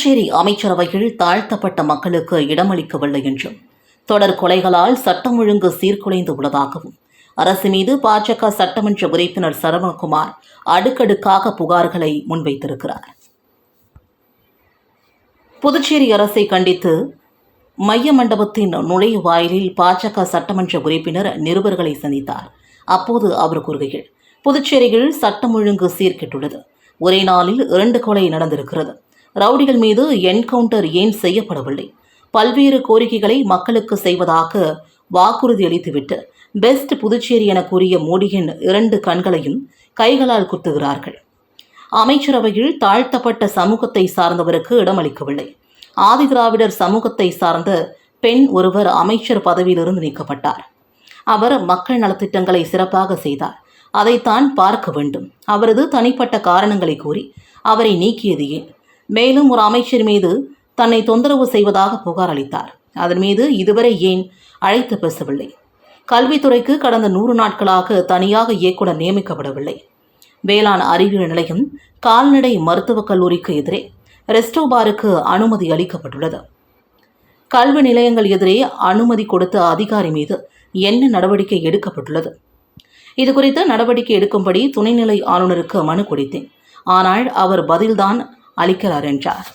புதுச்சேரி அமைச்சரவையில் தாழ்த்தப்பட்ட மக்களுக்கு இடமளிக்கவில்லை என்றும் தொடர் கொலைகளால் சட்டம் ஒழுங்கு சீர்குலைந்து உள்ளதாகவும் அரசு மீது பாஜக சட்டமன்ற உறுப்பினர் சரவணகுமார் அடுக்கடுக்காக புகார்களை முன்வைத்திருக்கிறார். புதுச்சேரி அரசை கண்டித்து மைய மண்டபத்தின் நுழைவாயிலில் பாஜக சட்டமன்ற உறுப்பினர் நிருபர்களை சந்தித்தார். அப்போது அவர் கூறுகையில் புதுச்சேரியில் சட்டம் ஒழுங்கு சீர்கெட்டுள்ளது. ஒரே நாளில் இரண்டு கொலை நடந்திருக்கிறது. ரவுடிகள் மீது என்கவுண்டர் ஏன் செய்யப்படவில்லை? பல்வேறு கோரிக்கைகளை மக்களுக்கு செய்வதாக வாக்குறுதி அளித்துவிட்டு பெஸ்ட் புதுச்சேரி என கூறிய மோடியின் இரண்டு கண்களையும் கைகளால் குத்துகிறார்கள். அமைச்சரவையில் தாழ்த்தப்பட்ட சமூகத்தை சார்ந்தவருக்கு இடமளிக்கவில்லை. ஆதிதிராவிடர் சமூகத்தை சார்ந்த பெண் ஒருவர் அமைச்சர் பதவியிலிருந்து நீக்கப்பட்டார். அவர் மக்கள் நலத்திட்டங்களை சிறப்பாக செய்தார். அதைத்தான் பார்க்க வேண்டும். அவரது தனிப்பட்ட காரணங்களை கூறி அவரை நீக்கியது ஏன்? மேலும் ஒரு அமைச்சர் மீது தன்னை தொந்தரவு செய்வதாக புகார் அளித்தார். அதன் மீது இதுவரை ஏன் அழைத்து பேசவில்லை? கல்வித்துறைக்கு கடந்த நூறு நாட்களாக தனியாக இயக்குனர் நியமிக்கப்படவில்லை. வேளாண் அறிவியல் நிலையம் கால்நடை மருத்துவக் கல்லூரிக்கு எதிரே ரெஸ்டோ பாருக்கு அனுமதி அளிக்கப்பட்டுள்ளது. கல்வி நிலையங்கள் எதிரே அனுமதி கொடுத்த அதிகாரி மீது என்ன நடவடிக்கை எடுக்கப்பட்டுள்ளது? இது குறித்து நடவடிக்கை எடுக்கும்படி துணைநிலை ஆளுநருக்கு மனு கொடுத்தேன். ஆனால் அவர் பதில்தான் அளிக்கிறார் என்றார்.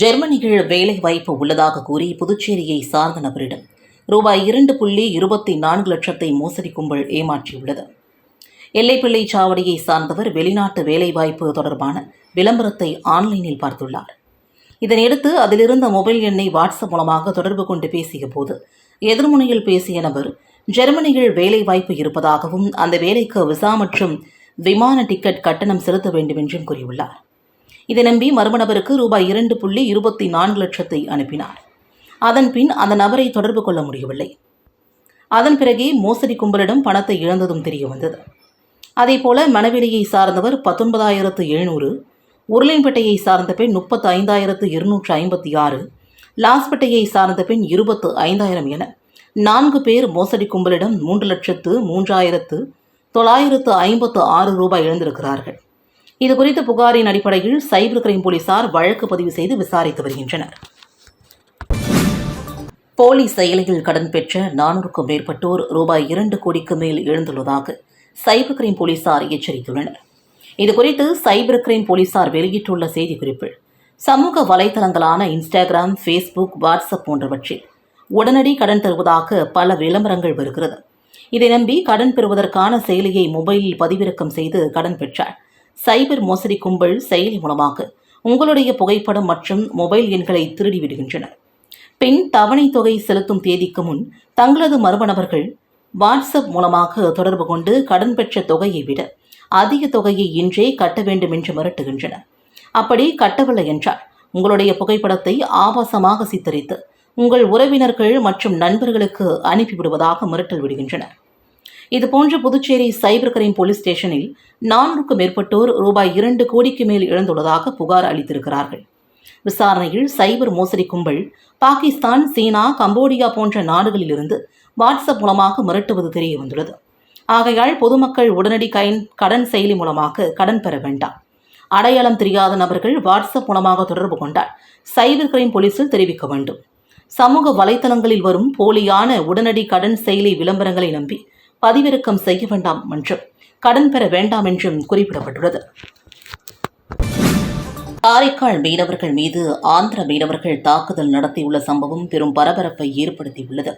ஜெர்மனியில் வேலை வாய்ப்பு உள்ளதாக கூறி புதுச்சேரியை சார்ந்த நபரிடம் ரூபாய் இரண்டு புள்ளி இருபத்தி நான்கு லட்சத்தை மோசடி கும்பல் ஏமாற்றியுள்ளது. எல்லைப்பிள்ளை சாவடியை சார்ந்தவர் வெளிநாட்டு வேலைவாய்ப்பு தொடர்பான விளம்பரத்தை ஆன்லைனில் பார்த்துள்ளார். இதனையடுத்து அதிலிருந்த மொபைல் எண்ணை வாட்ஸ்அப் மூலமாக தொடர்பு கொண்டு பேசிய போது எதிர்முனையில் பேசிய நபர் ஜெர்மனியில் வேலை வாய்ப்பு இருப்பதாகவும் அந்த வேலைக்கு விசா மற்றும் விமான டிக்கெட் கட்டணம் செலுத்த வேண்டும் என்றும் கூறியுள்ளார். இதை நம்பி மர்ம நபருக்கு ரூபாய் இரண்டு புள்ளி இருபத்தி நான்கு லட்சத்தை அனுப்பினார். அதன் பின் அந்த நபரை தொடர்பு கொள்ள முடியவில்லை. அதன் பிறகே மோசடி கும்பலிடம் பணத்தை இழந்ததும் தெரிய வந்தது அதேபோல மணவெளியை சார்ந்தவர் பத்தொன்பதாயிரத்து எழுநூறு உருளைன்பேட்டையை சார்ந்த பெண் முப்பத்து ஐந்தாயிரத்து இருநூற்று ஐம்பத்தி ஆறு லாஸ்பேட்டையை சார்ந்த பெண் இருபத்து ஐந்தாயிரம் என நான்கு பேர் மோசடி கும்பலிடம் மூன்று லட்சத்து மூன்றாயிரத்து தொள்ளாயிரத்து ஐம்பத்து ஆறு ரூபாய் இழந்திருக்கிறார்கள். இது குறித்து புகாரின் அடிப்படையில் சைபர் கிரைம் போலீசார் வழக்கு பதிவு செய்து விசாரித்து வருகின்றனர். போலி செயலியில் கடன் பெற்ற நானூறுக்கும் மேற்பட்டோர் ரூபாய் இரண்டு கோடிக்கு மேல் எழுந்துள்ளதாக சைபர் கிரைம் போலீசார் எச்சரித்துள்ளனர். இதுகுறித்து சைபர் கிரைம் போலீசார் வெளியிட்டுள்ள செய்திக்குறிப்பில் சமூக வலைதளங்களான இன்ஸ்டாகிராம் ஃபேஸ்புக் வாட்ஸ்அப் போன்றவற்றில் உடனடி கடன் தருவதாக பல விளம்பரங்கள் வருகிறது. இதை நம்பி கடன் பெறுவதற்கான செயலியை மொபைலில் பதிவிறக்கம் செய்து கடன் பெற்றார். சைபர் மோசடி கும்பல் செயலி மூலமாக உங்களுடைய புகைப்படம் மற்றும் மொபைல் எண்களை திருடி விடுகின்றனர். பின் தவணை தொகை செலுத்தும் தேதிக்கு முன் தங்களது மர்ம நபர்கள் வாட்ஸ்அப் மூலமாக தொடர்பு கொண்டு கடன் பெற்ற தொகையை விட அதிக தொகையை இன்றே கட்ட வேண்டும் என்று மிரட்டுகின்றனர். அப்படி கட்டவில்லை என்றால் உங்களுடைய புகைப்படத்தை ஆபாசமாக சித்தரித்து உங்கள் உறவினர்கள் மற்றும் நண்பர்களுக்கு அனுப்பிவிடுவதாக மிரட்டல் விடுகின்றனர். இதுபோன்று புதுச்சேரி சைபர் கிரைம் போலீஸ் ஸ்டேஷனில் நானூறுக்கும் மேற்பட்டோர் ரூபாய் இரண்டு கோடிக்கு மேல் இழந்துள்ளதாக புகார் அளித்திருக்கிறார்கள். விசாரணையில் சைபர் மோசடி கும்பல் பாகிஸ்தான் சீனா கம்போடியா போன்ற நாடுகளிலிருந்து வாட்ஸ்அப் மூலமாக மிரட்டுவது தெரிய வந்துள்ளது ஆகையால் பொதுமக்கள் உடனடி கைன் கடன் செயலி மூலமாக கடன் பெற வேண்டாம். அடையாளம் தெரியாத நபர்கள் வாட்ஸ்அப் மூலமாக தொடர்பு கொண்டால் சைபர் கிரைம் போலீசில் தெரிவிக்க வேண்டும். சமூக வலைதளங்களில் வரும் போலியான உடனடி கடன் செயலி விளம்பரங்களை நம்பி பதிவிறக்கம் செய்ய வேண்டாம் என்றும் கடன் பெற வேண்டாம் என்றும் குறிப்பிடப்பட்டுள்ளது. காரைக்கால் மீனவர்கள் மீது ஆந்திர மீனவர்கள் தாக்குதல் நடத்தியுள்ள சம்பவம் பெரும் பரபரப்பை ஏற்படுத்தியுள்ளது.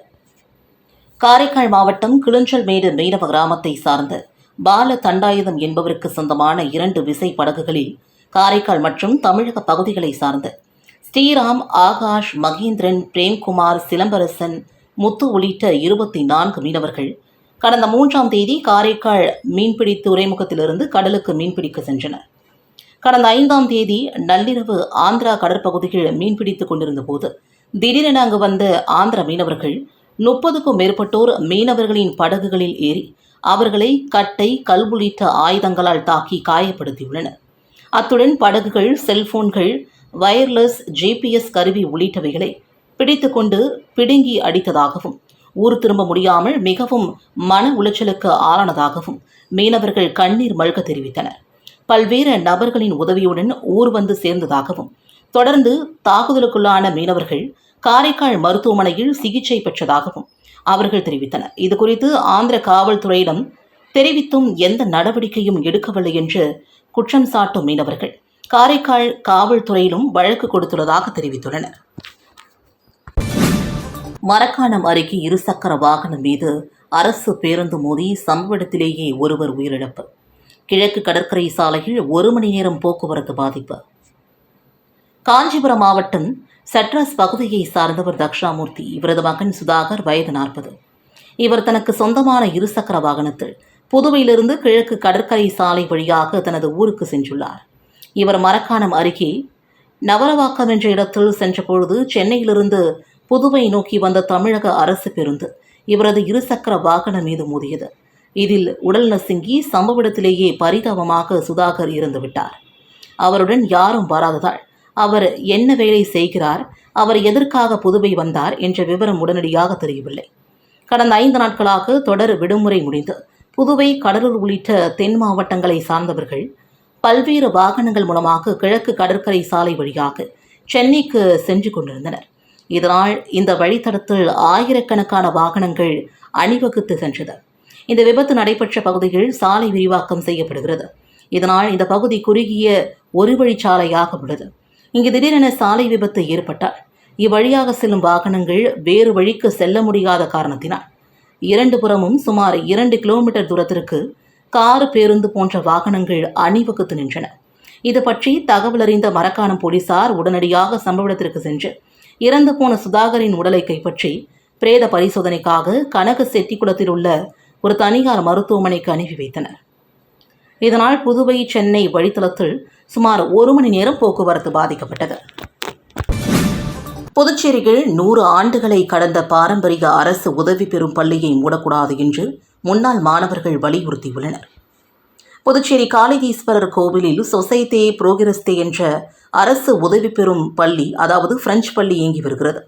காரைக்கால் மாவட்டம் கிளிஞ்சல்மேடு மீனவ கிராமத்தை சார்ந்த பால தண்டாயுதம் என்பவருக்கு சொந்தமான இரண்டு விசை படகுகளில் காரைக்கால் மற்றும் தமிழக பகுதிகளை சார்ந்த ஸ்ரீராம் ஆகாஷ் மகேந்திரன் பிரேம்குமார் சிலம்பரசன் முத்து உள்ளிட்ட இருபத்தி நான்கு மீனவர்கள். கடந்த மூன்றாம் தேதி காரைக்கால் மீன்பிடி துறைமுகத்திலிருந்து கடலுக்கு மீன்பிடிக்க சென்றனர். கடந்த ஐந்தாம் தேதி நள்ளிரவு ஆந்திரா கடற்பகுதியில் மீன்பிடித்துக் கொண்டிருந்த போது திடீரென அங்கு வந்த ஆந்திர மீனவர்கள் முப்பதுக்கும் மேற்பட்டோர் மீனவர்களின் படகுகளில் ஏறி அவர்களை கட்டை கல் உள்ளிட்ட ஆயுதங்களால் தாக்கி காயப்படுத்தியுள்ளனர். அத்துடன் படகுகள் செல்போன்கள் வயர்லெஸ் ஜிபிஎஸ் கருவி உள்ளிட்டவைகளை பிடித்துக்கொண்டு பிடுங்கி அடித்ததாகவும் ஊர் திரும்ப முடியாமல் மிகவும் மன உளைச்சலுக்கு ஆளானதாகவும் மீனவர்கள் கண்ணீர் மல்க தெரிவித்தனர். பல்வேறு நபர்களின் உதவியுடன் ஊர் வந்து சேர்ந்ததாகவும் தொடர்ந்து தாக்குதலுக்குள்ளான மீனவர்கள் காரைக்கால் மருத்துவமனையில் சிகிச்சை பெற்றதாகவும் அவர்கள் தெரிவித்தனர். இதுகுறித்து ஆந்திர காவல்துறையிடம் தெரிவித்தும் எந்த நடவடிக்கையும் எடுக்கவில்லை என்று குற்றம் சாட்டும் மீனவர்கள். காரைக்கால் காவல்துறையிலும் வழக்கு கொடுத்துள்ளதாக தெரிவித்துள்ளனர். மரக்காணம் அருகே இருசக்கர வாகனம் மீது அரசு பேருந்து மோதி சம்பவ இடத்திலேயே ஒருவர் உயிரிழப்பு. கிழக்கு கடற்கரை சாலையில் ஒரு மணி நேரம் போக்குவரத்து பாதிப்பு. காஞ்சிபுரம் மாவட்டம் சட்ரஸ் பகுதியை சார்ந்தவர் தக்ஷாமூர்த்தி இவரது மகன் சுதாகர் வயது நாற்பது. இவர் தனக்கு சொந்தமான இருசக்கர வாகனத்தில் புதுவையிலிருந்து கிழக்கு கடற்கரை சாலை வழியாக தனது ஊருக்கு சென்றுள்ளார். இவர் மரக்காணம் அருகே நவரவாக்கம் என்ற இடத்தில் சென்றபொழுது சென்னையிலிருந்து புதுவை நோக்கி வந்த தமிழக அரசு பேருந்து இவரது இருசக்கர வாகனம் மீது மோதியது. இதில் உடல் நசுங்கி சம்பவ இடத்திலேயே பரிதாபமாக சுதாகர் இறந்துவிட்டார் அவருடன் யாரும் வராததால் அவர் என்ன வேலை செய்கிறார் அவர் எதற்காக புதுவை வந்தார் என்ற விவரம் உடனடியாக தெரியவில்லை. கடந்த ஐந்து நாட்களாக தொடர் விடுமுறை முடிந்து புதுவை கடலூர் உள்ளிட்ட தென் மாவட்டங்களை சார்ந்தவர்கள் பல்வேறு வாகனங்கள் மூலமாக கிழக்கு கடற்கரை சாலை வழியாக சென்னைக்கு சென்று கொண்டிருந்தனர். இதனால் இந்த வழித்தடத்தில் ஆயிரக்கணக்கான வாகனங்கள் அணிவகுத்து சென்றது. இந்த விபத்து நடைபெற்ற பகுதியில் சாலை விரிவாக்கம் செய்யப்படுகிறது. இதனால் இந்த பகுதி குறுகிய ஒரு வழிச்சாலையாக உள்ளது. இங்கு திடீரென சாலை விபத்து ஏற்பட்டால் இவ்வழியாக செல்லும் வாகனங்கள் வேறு வழிக்கு செல்ல முடியாத காரணத்தினால் இரண்டு புறமும் சுமார் இரண்டு கிலோமீட்டர் தூரத்திற்கு கார் பேருந்து போன்ற வாகனங்கள் அணிவகுத்து நின்றன. இது பற்றி தகவல் அறிந்த மரக்காணம் போலீசார் உடனடியாக சம்பவ இடத்திற்கு சென்று இறந்து போன சுதாகரின் உடலை கைப்பற்றி பிரேத பரிசோதனைக்காக கனக செட்டிக்குளத்தில் உள்ள ஒரு தனியார் மருத்துவமனைக்கு அனுப்பி வைத்தனர். இதனால் புதுவை சென்னை வழித்தளத்தில் சுமார் ஒரு மணி நேரம் போக்குவரத்து பாதிக்கப்பட்டது. புதுச்சேரியில் நூறு ஆண்டுகளை கடந்த பாரம்பரிய அரசு உதவி பெறும் பள்ளியை மூடக்கூடாது என்று முன்னாள் மாணவர்கள் வலியுறுத்தியுள்ளனர். புதுச்சேரி காளிதீஸ்வரர் கோவிலில் சொசைத்தே புரோகிரஸ்தே என்ற அரசு உதவி பெறும் பள்ளி அதாவது பிரெஞ்சு பள்ளி இயங்கி வருகிறது.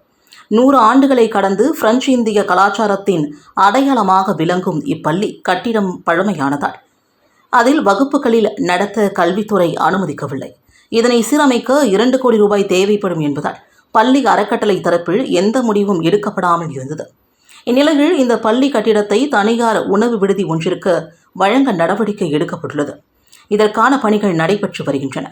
நூறு ஆண்டுகளை கடந்து பிரெஞ்சு இந்திய கலாச்சாரத்தின் அடையாளமாக விளங்கும் இப்பள்ளி கட்டிடம் பழமையானதால். அதில் வகுப்புகளில் நடத்த கல்வித்துறை அனுமதிக்கவில்லை. இதனை சீரமைக்க இரண்டு கோடி ரூபாய் தேவைப்படும் என்பதால் பள்ளி அறக்கட்டளை தரப்பில் எந்த முடிவும் எடுக்கப்படாமல் இருந்தது. இந்நிலையில் இந்த பள்ளி கட்டிடத்தை தனியார் உணவு விடுதி ஒன்றிற்கு வழங்க நடவடிக்கை எடுக்கப்பட்டுள்ளது. இதற்கான பணிகள் நடைபெற்று வருகின்றன.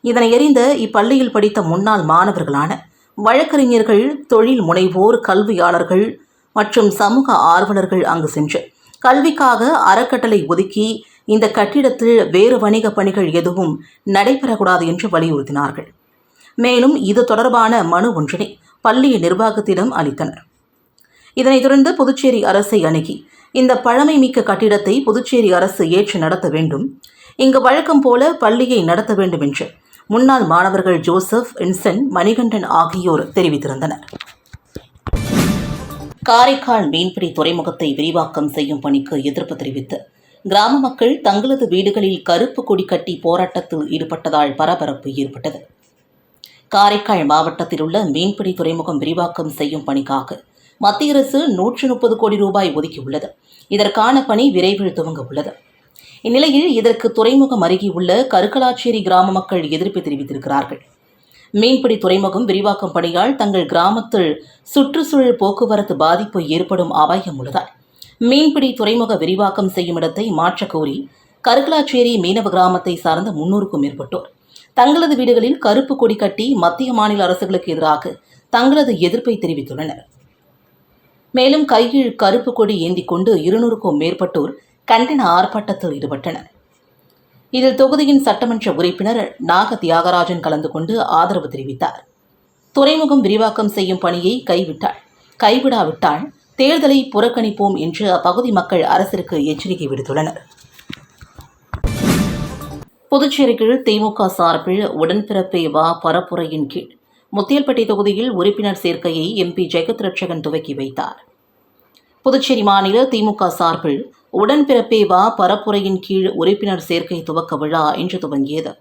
இதனை எறிந்த இப்பள்ளியில் படித்த முன்னாள் மாணவர்களான வழக்கறிஞர்கள் தொழில் முனைவோர் கல்வியாளர்கள் மற்றும் சமூக ஆர்வலர்கள் அங்கு சென்று கல்விக்காக அறக்கட்டளை ஒதுக்கி இந்த கட்டிடத்தில் வேறு வணிக பணிகள் எதுவும் நடைபெறக்கூடாது என்று வலியுறுத்தினார்கள். மேலும் இது தொடர்பான மனு ஒன்றினை பள்ளி நிர்வாகத்திடம் அளித்தனர். இதனைத் தொடர்ந்து புதுச்சேரி அரசை அணுகி இந்த பழமை மிக்க கட்டிடத்தை புதுச்சேரி அரசு ஏற்று நடத்த வேண்டும். இங்கு வழக்கம் போல பள்ளியை நடத்த வேண்டும் என்று முன்னாள் மாணவர்கள் ஜோசப் இன்சன் மணிகண்டன் ஆகியோர் தெரிவித்திருந்தனர். காரைக்கால் மீன்பிடி துறைமுகத்தை விரிவாக்கம் செய்யும் பணிக்கு எதிர்ப்பு தெரிவித்து கிராம மக்கள் தங்களது வீடுகளில் கருப்பு கொடி கட்டி போராட்டத்தில் ஈடுபட்டதால் பரபரப்பு ஏற்பட்டது. காரைக்கால் மாவட்டத்தில் உள்ள மீன்பிடி துறைமுகம் விரிவாக்கம் செய்யும் பணிக்காக மத்திய அரசு நூற்று முப்பது கோடி ரூபாய் ஒதுக்கியுள்ளது. இதற்கான பணி விரைவில் துவங்க உள்ளது. இந்நிலையில் இதற்கு துறைமுகம் அருகே உள்ள கருக்கலாச்சேரி கிராம மக்கள் எதிர்ப்பு தெரிவித்திருக்கிறார்கள். மீன்பிடி துறைமுகம் விரிவாக்கம் பணியால் தங்கள் கிராமத்தில் சுற்றுச்சூழல் போக்குவரத்து பாதிப்பு ஏற்படும் அபாயம் உள்ளதால் மீன்பிடி துறைமுக விரிவாக்கம் செய்யும் இடத்தை மாற்றக் கோரி கருக்கலாச்சேரி மீனவ கிராமத்தை சார்ந்த முன்னூறுக்கும் மேற்பட்டோர் தங்களது வீடுகளில் கருப்பு கொடி கட்டி மத்திய மாநில அரசுகளுக்கு எதிராக தங்களது எதிர்ப்பை தெரிவித்துள்ளனர். மேலும் கையில் கருப்பு கொடி ஏந்தி கொண்டு இருநூறுக்கும் மேற்பட்டோர் கண்டன ஆர்ப்பாட்டத்தில் ஈடுபட்டனர். இதில் தொகுதியின் சட்டமன்ற உறுப்பினர் நாக தியாகராஜன் கலந்து கொண்டு ஆதரவு தெரிவித்தார். துறைமுகம் விரிவாக்கம் செய்யும் பணியை கைவிட்டாள். கைவிடாவிட்டால் தேர்தலை புறக்கணிப்போம் என்று அப்பகுதி மக்கள் அரசிற்கு எச்சரிக்கை விடுத்துள்ளனர். புதுச்சேரியில் திமுக சார்பில் உடன்பிறப்பே வா பரப்புரையின் கீழ் முத்தியல்பட்டி தொகுதியில் உறுப்பினர் சேர்க்கையை எம்பி ஜெகத் ரட்சகன் துவக்கி வைத்தார். புதுச்சேரி மாநில திமுக சார்பில் உடன்பிறப்பே வா பரப்புரையின் கீழ் உறுப்பினர் சேர்க்கை துவக்க விழா இன்று துவங்கியது.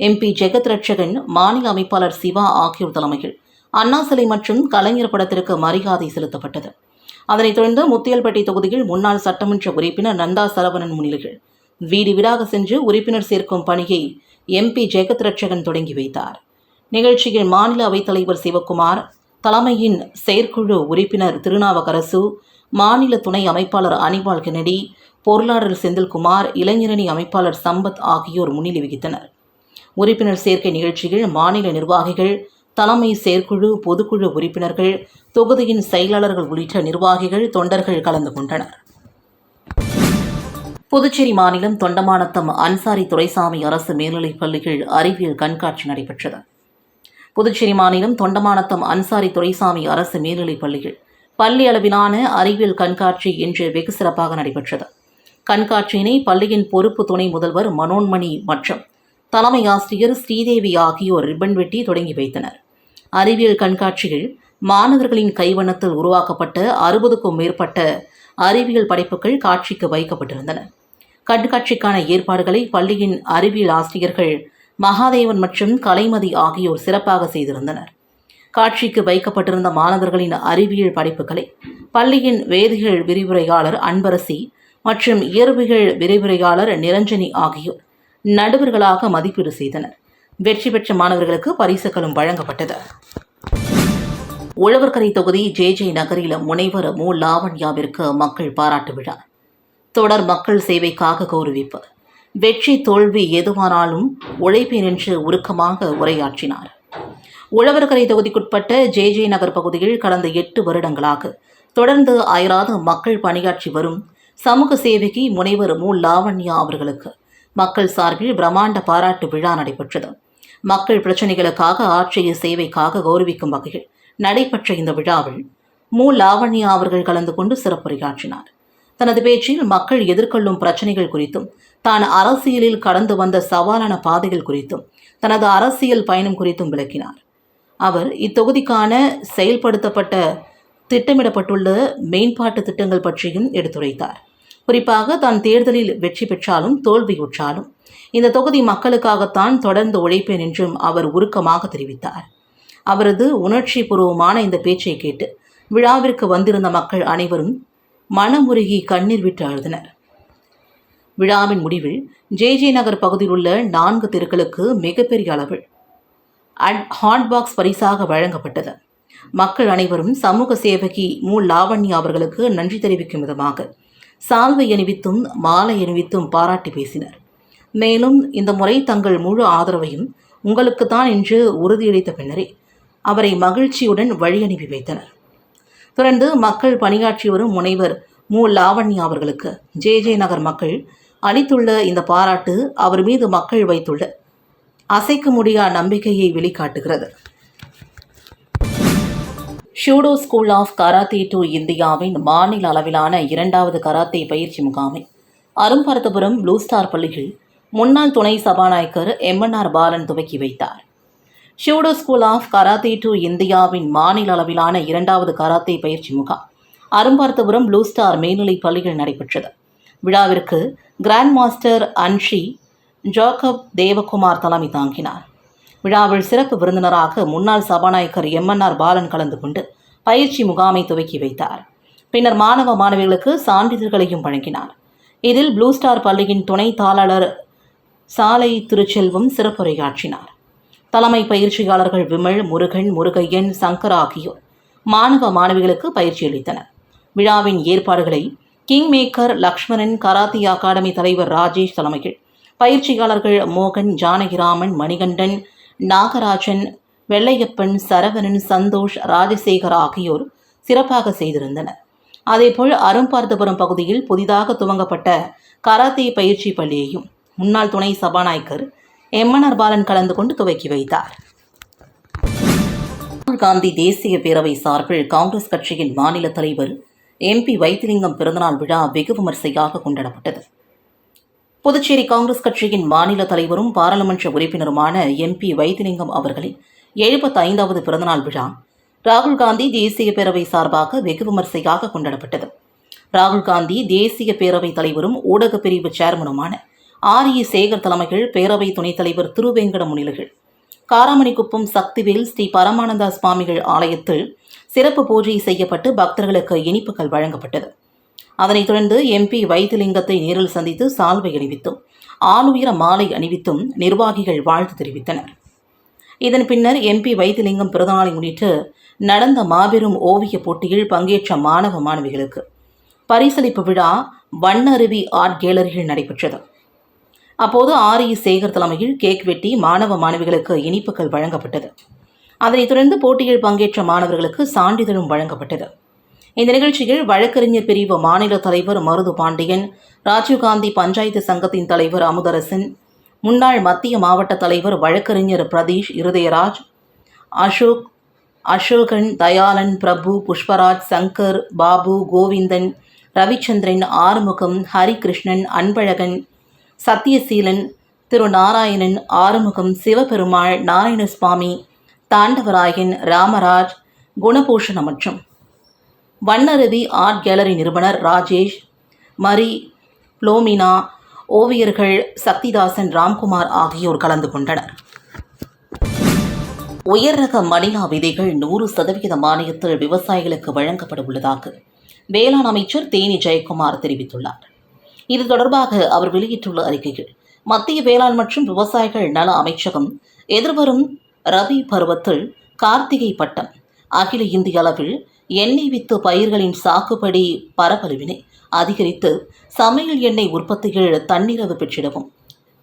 எம்பி ஜெகத் ரட்சகன் மாநில அமைப்பாளர் சிவா ஆகியோர் தலைமையில் அண்ணா சிலை மற்றும் கலைஞர் படத்திற்கு மரியாதை செலுத்தப்பட்டது. அதனைத் தொடர்ந்து முத்தியல்பட்டி தொகுதியில் முன்னாள் சட்டமன்ற உறுப்பினர் நந்தா சரவணன் முன்னிலையில் வீடு வீடாக சென்று உறுப்பினர் சேர்க்கும் பணியை எம்பி ஜெகத் ரட்சகன் தொடங்கி வைத்தார். நிகழ்ச்சியில் மாநில அவைத்தலைவர் சிவக்குமார் தலைமையின் செயற்குழு உறுப்பினர் திருநாவுக்கரசு மாநில துணை அமைப்பாளர் அனிபால் கெனடி பொருளாளர் செந்தில்குமார் இளைஞரணி அமைப்பாளர் சம்பத் ஆகியோர் முன்னிலை வகித்தனர். உறுப்பினர் சேர்க்கை நிகழ்ச்சியில் மாநில நிர்வாகிகள் தலைமை செயற்குழு பொதுக்குழு உறுப்பினர்கள் தொகுதியின் செயலாளர்கள் உள்ளிட்ட நிர்வாகிகள் தொண்டர்கள் கலந்து கொண்டனர். புதுச்சேரி மாநிலம் தொண்டமானத்தம் அன்சாரி துரைசாமி அரசு மேல்நிலைப் பள்ளிகள் அறிவியல் கண்காட்சி நடைபெற்றது. புதுச்சேரி மாநிலம் தொண்டமானத்தம் அன்சாரி துரைசாமி அரசு மேல்நிலைப் பள்ளிகள் பள்ளி அளவிலான அறிவியல் கண்காட்சி இன்று வெகு சிறப்பாக நடைபெற்றது. கண்காட்சியினை பள்ளியின் பொறுப்பு துணை முதல்வர் மனோன்மணி மற்றும் தலைமை ஆசிரியர் ஸ்ரீதேவி ஆகியோர் ரிப்பன் வெட்டி தொடங்கி வைத்தனர். அறிவியல் கண்காட்சியில் மாணவர்களின் கைவண்ணத்தில் உருவாக்கப்பட்ட அறுபதுக்கும் மேற்பட்ட அறிவியல் படைப்புகள் காட்சிக்கு வைக்கப்பட்டிருந்தன. கண்காட்சிக்கான ஏற்பாடுகளை பள்ளியின் அறிவியல் ஆசிரியர்கள் மகாதேவன் மற்றும் கலைமதி ஆகியோர் சிறப்பாக செய்திருந்தனர். காட்சிக்கு வைக்கப்பட்டிருந்த மாணவர்களின் அறிவியல் படைப்புகளை பள்ளியின் வேதியியல் விரிவுரையாளர் அன்பரசி மற்றும் இயற்பியல் விரிவுரையாளர் நிரஞ்சனி ஆகியோர் நடுவர்களாக மதிப்பீடு செய்தனர். வெற்றி பெற்ற மாணவர்களுக்கு பரிசுகளும் வழங்கப்பட்டது. உழவர்கரை தொகுதி ஜே ஜே நகரில் முனைவர் மு லாவண்யாவிற்கு மக்கள் பாராட்டு விழா. தொடர் மக்கள் சேவைக்காக கௌரவிப்பு. வெற்றி தோல்வி எதுவானாலும் உழைப்பேன் என்று உருக்கமாக உரையாற்றினார். உழவர்கரை தொகுதிக்குட்பட்ட ஜே ஜே நகர் பகுதியில் கடந்த எட்டு வருடங்களாக தொடர்ந்து அயராது மக்கள் பணியாற்றி வரும் சமூக சேவகி முனைவர் மு. லாவண்யா அவர்களுக்கு மக்கள் சார்பில் பிரம்மாண்ட பாராட்டு விழா நடைபெற்றது. மக்கள் பிரச்சனைகளுக்காக ஆற்றிய சேவைக்காக கௌரவிக்கும் வகையில் நடைபெற்ற இந்த விழாவில் மு. லாவண்யா அவர்கள் கலந்து கொண்டு சிறப்புரையாற்றினார். தனது பேச்சில் மக்கள் எதிர்கொள்ளும் பிரச்சனைகள் குறித்தும் தான் அரசியலில் கடந்து வந்த சவாலான பாதைகள் குறித்தும் தனது அரசியல் பயணம் குறித்தும் விளக்கினார். அவர் இத்தொகுதிக்கான செயல்படுத்தப்பட்ட திட்டமிடப்பட்டுள்ள மேம்பாட்டு திட்டங்கள் பற்றியும் எடுத்துரைத்தார். குறிப்பாக தான் தேர்தலில் வெற்றி பெற்றாலும் தோல்வியுற்றாலும் இந்த தொகுதி மக்களுக்காகத்தான் தொடர்ந்து உழைப்பேன் என்றும் அவர் உருக்கமாக தெரிவித்தார். அவரது உணர்ச்சி பூர்வமான இந்த பேச்சை கேட்டு விழாவிற்கு வந்திருந்த மக்கள் அனைவரும் மனமுருகி கண்ணீர் விட்டு அழுதனர். விழாவின் முடிவில் ஜே ஜே நகர் பகுதியில் உள்ள நான்கு தெருக்களுக்கு மிகப்பெரிய அளவில் அட் ஹாட் பாக்ஸ் பரிசாக வழங்கப்பட்டது. மக்கள் அனைவரும் சமூக சேவகி மு. லாவண்யா அவர்களுக்கு நன்றி தெரிவிக்கும் விதமாக சால்வை அணிவித்தும் மாலை அணிவித்தும் பாராட்டி பேசினர். மேலும் இந்த முறை தங்கள் முழு ஆதரவையும் உங்களுக்குத்தான் என்று உறுதியளித்த பின்னரே அவரை மகிழ்ச்சியுடன் வழி அனுப்பி வைத்தனர். தொடர்ந்து மக்கள் பணியாற்றி வரும் முனைவர் மு. லாவண்யா அவர்களுக்கு ஜே ஜே நகர் மக்கள் அளித்துள்ள இந்த பாராட்டு அவர் மீது மக்கள் வைத்துள்ள அசைக்க முடியா நம்பிக்கையை வெளிக்காட்டுகிறது. Shudo school of karate do இந்தியாவின் மாநில அளவிலான இரண்டாவது கராத்தே பயிற்சி முகாமை. அரும்பார்த்தபுரம் ப்ளூ ஸ்டார் பள்ளியில் முன்னாள் துணை சபாநாயகர் எம்என்ஆர் பாலன் துவக்கி வைத்தார். Shudo school of karate do இந்தியாவின் மாநில அளவிலான இரண்டாவது கராத்தே பயிற்சி முகாம். அரும்பார்த்தபுரம் ப்ளூ ஸ்டார் மேல்நிலைப் பள்ளியில் நடைபெற்றது. விழாவிற்கு grand master Hanshi Jacob Devakumar தலைமை தாங்கினார். விழாவில் சிறப்பு விருந்தினராக முன்னாள் சபாநாயகர் எம்என்ஆர் பாலன் கலந்து கொண்டு பயிற்சி முகாமை துவக்கி வைத்தார். பின்னர் மாணவ மாணவிகளுக்கு சான்றிதழ்களையும் வழங்கினார். இதில் ப்ளூ ஸ்டார் பள்ளியின் துணை தாளர் சாலை திருச்செல்வம் சிறப்புரையாற்றினார். தலைமை பயிற்சியாளர்கள் விமல் முருகன் முருகையன் சங்கர் ஆகியோர் மாணவ மாணவிகளுக்கு பயிற்சி அளித்தனர். விழாவின் ஏற்பாடுகளை king maker Lakshmanan karate academy தலைவர் ராஜேஷ் தலைமையில். பயிற்சியாளர்கள் மோகன் ஜானகிராமன் மணிகண்டன் நாகராஜன் வெள்ளையப்பன் சரவணன் சந்தோஷ் ராஜசேகர் ஆகியோர் சிறப்பாக செய்திருந்தனர். அதேபோல் அரும்பார்த்தபுரம் பகுதியில் புதிதாக துவங்கப்பட்ட கராத்தே பயிற்சி பள்ளியையும் முன்னாள் துணை சபாநாயகர் எம்என்ஆர் பாலன் கலந்து கொண்டு துவக்கி வைத்தார். ராகுல் காந்தி தேசிய பேரவை சார்பில் காங்கிரஸ் கட்சியின் மாநில தலைவர் எம்பி வைத்திலிங்கம் பிறந்தநாள் விழா வெகு விமர்சையாக கொண்டாடப்பட்டது. புதுச்சேரி காங்கிரஸ் கட்சியின் மாநில தலைவரும் பாராளுமன்ற உறுப்பினருமான எம்பி வைத்திலிங்கம் அவர்களின் எழுபத்தி ஐந்தாவது பிறந்தநாள் விழா ராகுல் காந்தி தேசிய பேரவை சார்பாக வெகு விமர்சையாக கொண்டாடப்பட்டது. ராகுல் காந்தி தேசிய பேரவை தலைவரும் ஊடகப் பிரிவு சேர்மனுமான ஆர் இ சேகர் தலைமைகள் பேரவை துணைத் தலைவர் திருவேங்கட முன்னிலையில். காராமணிக்குப்பம் சக்திவேல் ஸ்ரீ பரமானந்தா சுவாமிகள் ஆலயத்தில் சிறப்பு பூஜை செய்யப்பட்டு பக்தர்களுக்கு இனிப்புகள் வழங்கப்பட்டது. அதனைத் தொடர்ந்து எம்பி வைத்திலிங்கத்தை நேரில் சந்தித்து சால்வை அணிவித்தும் ஆளுயர மாலை அணிவித்தும் நிர்வாகிகள் வாழ்த்து தெரிவித்தனர். இதன் பின்னர் எம்பி வைத்திலிங்கம் பிறந்தநாளை முன்னிட்டு நடந்த மாபெரும் ஓவியப் போட்டியில் பங்கேற்ற மாணவ மாணவிகளுக்கு பரிசளிப்பு விழா வண்ணருவி ஆர்ட் கேலரியில் நடைபெற்றது. அப்போது ஆர் இ சேகர் தலைமையில் கேக் வெட்டி மாணவ மாணவிகளுக்கு இனிப்புகள் வழங்கப்பட்டது. அதனைத் தொடர்ந்து போட்டியில் பங்கேற்ற மாணவர்களுக்கு சான்றிதழும் வழங்கப்பட்டது. இந்த நிகழ்ச்சியில் வழக்கறிஞர் பிரிவு மாநில தலைவர் மருது பாண்டியன் ராஜீவ்காந்தி பஞ்சாயத்து சங்கத்தின் தலைவர் அமுதரசன் முன்னாள் மத்திய மாவட்ட தலைவர் வழக்கறிஞர் பிரதீஷ் இருதயராஜ் அசோக் அசோகன் தயாளன் பிரபு புஷ்பராஜ் சங்கர் பாபு கோவிந்தன் ரவிச்சந்திரன் ஆறுமுகம் ஹரிகிருஷ்ணன் அன்பழகன் சத்யசீலன் திரு நாராயணன் ஆறுமுகம் சிவபெருமாள் நாராயணசுவாமி தாண்டவராயன் ராமராஜ் குணபூஷண மற்றும் வண்ணருவி ஆர்ட் கேலரி நிறுவனர் ராஜேஷ் மரி புளோமினா ஓவியர்கள் சக்திதாசன் ராம்குமார் ஆகியோர் கலந்து கொண்டனர். உயர் ரக மணிலா விதைகள் நூறு சதவிகித மானியத்தில் விவசாயிகளுக்கு வழங்கப்பட உள்ளதாக வேளாண் அமைச்சர் தேனி ஜெயக்குமார் தெரிவித்துள்ளார். இது தொடர்பாக அவர் வெளியிட்டுள்ள அறிக்கையில் மத்திய வேளாண் மற்றும் விவசாயிகள் நல அமைச்சகம் எதிர்வரும் ரபி பருவத்தில் கார்த்திகை பட்டம். அகில இந்திய அளவில் எண்ணெய் வித்து பயிர்களின் சாகுபடி பரப்பளவினை அதிகரித்து சமையல் எண்ணெய் உற்பத்திகள் தன்னிறைவு பெற்றிடவும்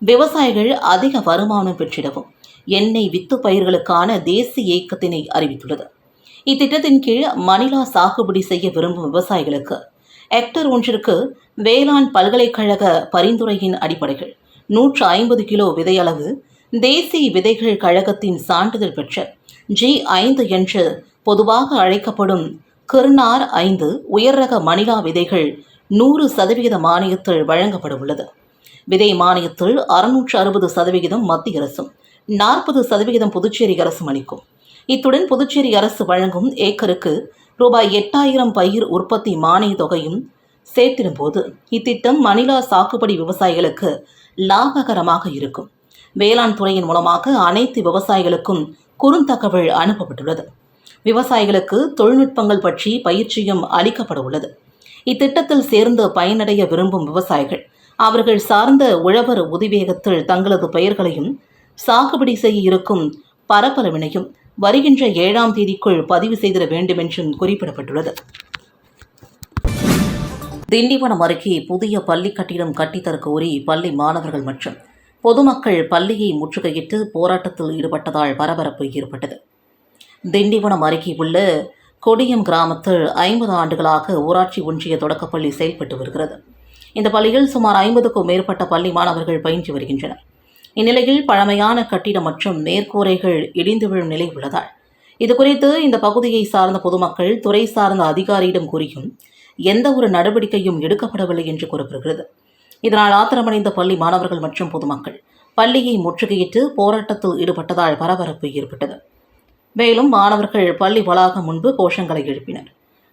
விவசாயிகள் அதிக வருமானம் பெற்றிடவும் எண்ணெய் வித்து பயிர்களுக்கான தேசிய இயக்கத்தினை அறிவித்துள்ளது. இத்திட்டத்தின் கீழ் மணிலா சாகுபடி செய்ய விரும்பும் விவசாயிகளுக்கு ஹெக்டர் ஒன்றிற்கு வேளாண் பல்கலைக்கழக பரிந்துரையின் அடிப்படையில் நூற்று ஐம்பது கிலோ விதையளவு தேசிய விதைகள் கழகத்தின் சான்றிதழ் பெற்ற ஜி ஐந்து என்று பொதுவாக அழைக்கப்படும் கிருநார் ஐந்து உயர்ரக மணிலா விதைகள் நூறு சதவிகித மானியத்தில் வழங்கப்பட உள்ளது விதை மானியத்தில் அறுநூற்று அறுபது சதவிகிதம் மத்திய அரசும் நாற்பது சதவிகிதம் புதுச்சேரி அரசும் அளிக்கும். இத்துடன் புதுச்சேரி அரசு வழங்கும் ஏக்கருக்கு ரூபாய் எட்டாயிரம் பயிர் உற்பத்தி மானிய தொகையும் சேர்த்திடும்போது இத்திட்டம் மணிலா சாகுபடி விவசாயிகளுக்கு லாபகரமாக இருக்கும். வேளாண் துறையின் மூலமாக அனைத்து விவசாயிகளுக்கும் குறுந்தகவல் அனுப்பப்பட்டுள்ளது. விவசாயிகளுக்கு தொழில்நுட்பங்கள் பற்றி பயிற்சியும் அளிக்கப்பட உள்ளது. இத்திட்டத்தில் சேர்ந்து பயனடைய விரும்பும் விவசாயிகள் அவர்கள் சார்ந்த உழவர் உதிவேகத்தில் தங்களது பெயர்களையும் சாகுபடி செய்ய இருக்கும் பரப்பளவினையும் வருகின்ற ஏழாம் தேதிக்குள் பதிவு செய்திட வேண்டும் என்றும் குறிப்பிடப்பட்டுள்ளது. திண்டிவனம் அருகே புதிய பள்ளி கட்டிடம் கட்டித்தர கோரி பள்ளி மாணவர்கள் மற்றும் பொதுமக்கள் பள்ளியை முற்றுகையிட்டு போராட்டத்தில் ஈடுபட்டதால் பரபரப்பு ஏற்பட்டது. திண்டிவனம் அருகே உள்ள கொடியம் கிராமத்தில் ஐம்பது ஆண்டுகளாக ஊராட்சி ஒன்றிய தொடக்கப்பள்ளி செயல்பட்டு வருகிறது. இந்த பள்ளியில் சுமார் ஐம்பதுக்கும் மேற்பட்ட பள்ளி மாணவர்கள் பயின்று வருகின்றனர். இந்நிலையில் பழமையான கட்டிடம் மற்றும் மேற்கூரைகள் இடிந்து விழும் நிலை உள்ளதால் இதுகுறித்து இந்த பகுதியை சார்ந்த பொதுமக்கள் துறை சார்ந்த அதிகாரியிடம் கூறியும் எந்த ஒரு நடவடிக்கையும் எடுக்கப்படவில்லை என்று கூறப்படுகிறது. இதனால் ஆத்திரமடைந்த பள்ளி மாணவர்கள் மற்றும் பொதுமக்கள் பள்ளியை முற்றுகையிட்டு போராட்டத்தில் ஈடுபட்டதால் பரபரப்பு ஏற்பட்டது. மேலும் மாணவர்கள் பள்ளி வளாகம் முன்பு கோஷங்களை எழுப்பினர்.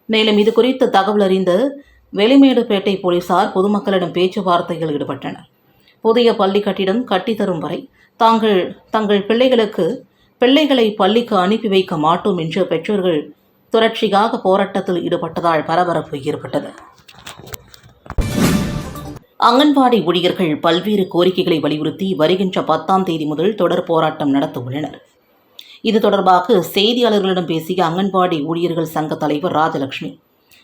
மேலும் இது குறித்து தகவல் அறிந்த வெளிமேடுபேட்டை போலீசார் பொதுமக்களிடம் பேச்சுவார்த்தையில் ஈடுபட்டனர். புதிய பள்ளி கட்டிடம் கட்டித்தரும் வரை தாங்கள் தங்கள் பிள்ளைகளுக்கு பிள்ளைகளை பள்ளிக்கு அனுப்பி வைக்க மாட்டோம் என்று பெற்றோர்கள் தொடர்ச்சியாக போராட்டத்தில் ஈடுபட்டதால் பரபரப்பு ஏற்பட்டது. அங்கன்வாடி ஊழியர்கள் பல்வேறு கோரிக்கைகளை வலியுறுத்தி வருகின்ற பத்தாம் தேதி முதல் தொடர் போராட்டம் நடத்த உள்ளனர் இது தொடர்பாக செய்தியாளர்களிடம் பேசிய அங்கன்வாடி ஊழியர்கள் சங்க தலைவர் ராஜலட்சுமி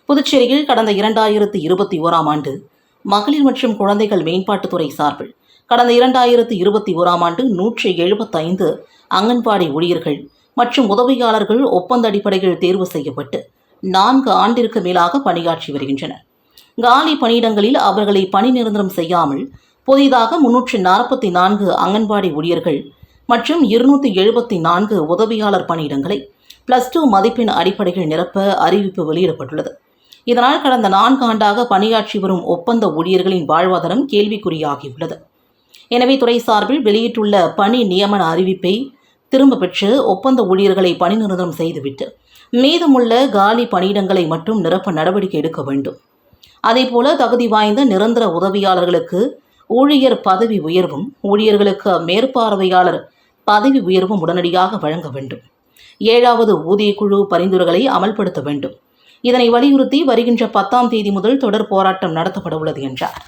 புதுச்சேரியில் கடந்த இரண்டாயிரத்து இருபத்தி ஓராம் ஆண்டு மகளிர் மற்றும் குழந்தைகள் மேம்பாட்டுத்துறை சார்பில் கடந்த இரண்டாயிரத்து இருபத்தி ஓராம் ஆண்டு நூற்றி எழுபத்தைந்து அங்கன்வாடி ஊழியர்கள் மற்றும் உதவியாளர்கள் ஒப்பந்த அடிப்படையில் தேர்வு செய்யப்பட்டு நான்கு ஆண்டிற்கு மேலாக பணியாற்றி வருகின்றனர். காலி பணியிடங்களில் அவர்களை பணி நிரந்தரம் செய்யாமல் புதிதாக முன்னூற்றி நாற்பத்தி நான்கு அங்கன்வாடி ஊழியர்கள் மற்றும் இருநூத்தி எழுபத்தி நான்கு உதவியாளர் பணியிடங்களை பிளஸ் டூ மதிப்பெண் அடிப்படையில் நிரப்ப அறிவிப்பு வெளியிடப்பட்டுள்ளது. இதனால் கடந்த நான்கு ஆண்டாக பணியாற்றி வரும் ஒப்பந்த ஊழியர்களின் வாழ்வாதாரம் கேள்விக்குறியாகியுள்ளது. எனவே துறை சார்பில் வெளியிட்டுள்ள பணி நியமன அறிவிப்பை திரும்ப பெற்று ஒப்பந்த ஊழியர்களை பணி நிரந்தரம் செய்துவிட்டு மீதமுள்ள காலி பணியிடங்களை மட்டும் நிரப்ப நடவடிக்கை எடுக்க வேண்டும். அதேபோல தகுதி வாய்ந்த நிரந்தர உதவியாளர்களுக்கு ஊழியர் பதவி உயர்வும் ஊழியர்களுக்கு மேற்பார்வையாளர் பதவி உயர்வும் உடனடியாக வழங்க வேண்டும். ஏழாவது ஊதியக்குழு பரிந்துரைகளை அமல்படுத்த வேண்டும். இதனை வலியுறுத்தி வருகின்ற பத்தாம் தேதி முதல் தொடர் போராட்டம் நடத்தப்பட உள்ளது என்றார்.